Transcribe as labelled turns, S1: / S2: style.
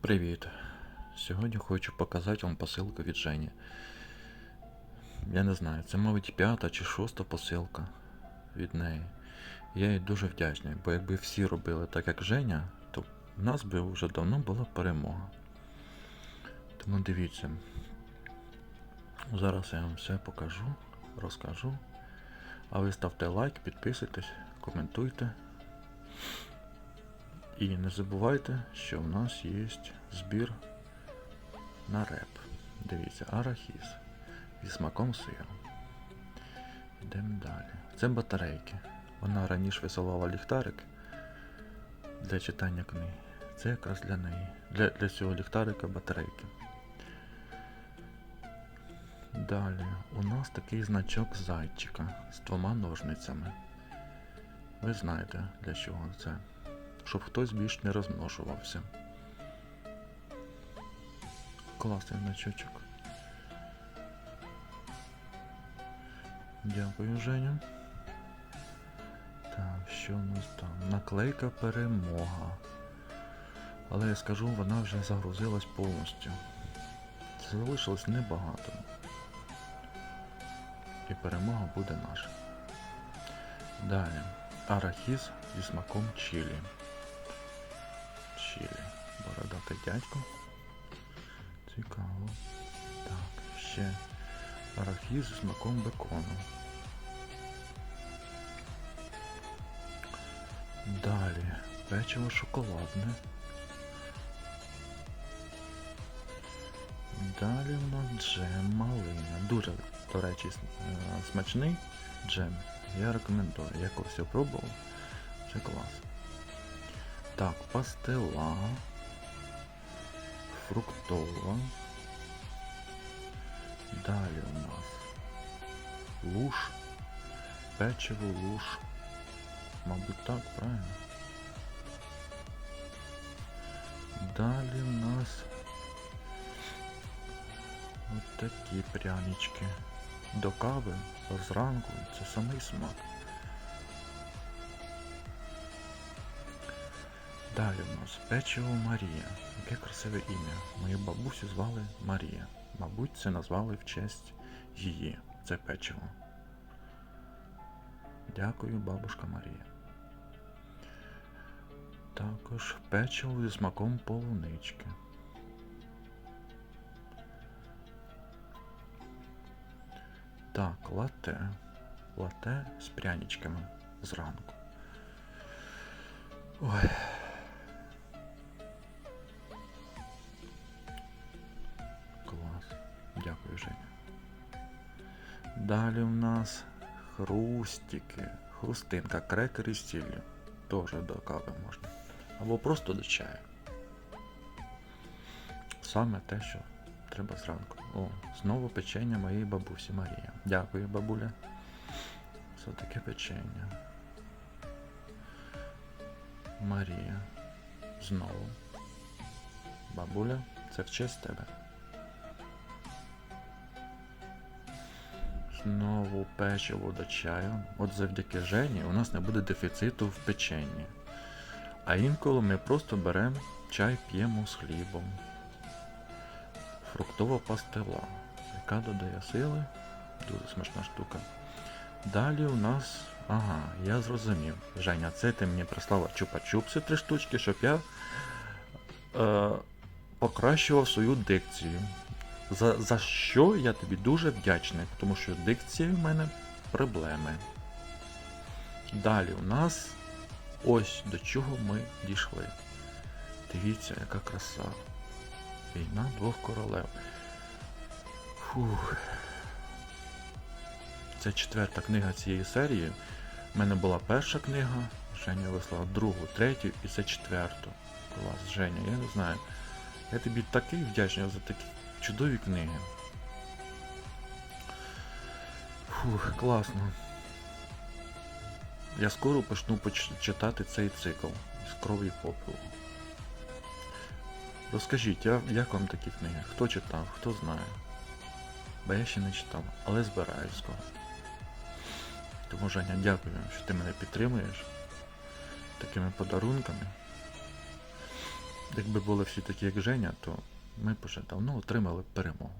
S1: Привіт! Сьогодні хочу показати вам посилку від Жені. Я не знаю, це, мабуть, п'ята чи шоста посилка від неї. Я їй дуже вдячний, бо якби всі робили так, як Женя, то в нас би вже давно була перемога. Тому дивіться. Зараз я вам все покажу, розкажу. А ви ставте лайк, підписуйтесь, коментуйте. І не забувайте, що в нас є збір на реп. Дивіться, арахіс зі смаком сиру. Йдемо далі. Це батарейки. Вона раніше висилала ліхтарик для читання книг. Це якраз для неї. Для, для цього ліхтарика батарейки. Далі у нас такий значок зайчика з двома ножницями. Ви знаєте, для чого це. Щоб хтось більш не розмножувався. Класний значочок. Дякую, Женя. Так, що у нас там? Наклейка перемога. Але я скажу, вона вже загрузилась повністю. Залишилось небагато. І перемога буде наша. Далі. Арахіс зі смаком чилі. Чилі. Бородатий дядько. Цікаво. Так, ще арахіс зі смаком бекону. Далі. Печиво шоколадне. Далі в нас джем малина. Дуже, до речі, е, смачний джем. Я рекомендую. Я колись пробував. Це клас. Так, пастила. Фруктова. Далі у нас луш. Печиво луш. Мабуть так, правильно? Далі у нас от такі прянички. До кави зранку це самий смак. Далі у нас печиво Марія. Яке красиве ім'я. Мою бабусю звали Марія. Мабуть, це назвали в честь її. Це печиво. Дякую, бабушка Марія. Також печиво зі смаком полунички. Так, лате. Лате з пряничками зранку. Ой. Женя. Далі у нас хрустики. Хрустинка, крекери з сіллю. Теж до кави можна. Або просто до чаю. Саме те, що треба зранку. О, знову печення моєї бабусі Марія. Дякую, бабуля. Це таке печення. Марія. Знову. Бабуля, це в честь тебе. Знову печиво до чаю. От завдяки Жені у нас не буде дефіциту в печенні. А інколи ми просто беремо чай п'ємо з хлібом. Фруктова пастила, яка додає сили. Дуже смачна штука. Далі у нас. Ага, я зрозумів. Женя, це ти мені прислала чупа-чупси три штучки, щоб я е, покращував свою дикцію. За, за що я тобі дуже вдячний, тому що дикція в мене проблеми. Далі у нас ось до чого ми дійшли. Дивіться, яка краса. Війна двох королев. Фух. Це четверта книга цієї серії. У мене була перша книга, Женя вислала другу, третю і це четверту. Клас, Женя, я не знаю. Я тобі такий вдячний за такі чудові книги. Фух, класно. Я скоро почну читати цей цикл з крові попелу. Розкажіть, як вам такі книги? Хто читав, хто знає? Бо я ще не читав, але збираюсь скоро. Тому Женя, дякую, що ти мене підтримуєш такими подарунками. Якби були всі такі, як Женя, то ми вже давно отримали перемогу.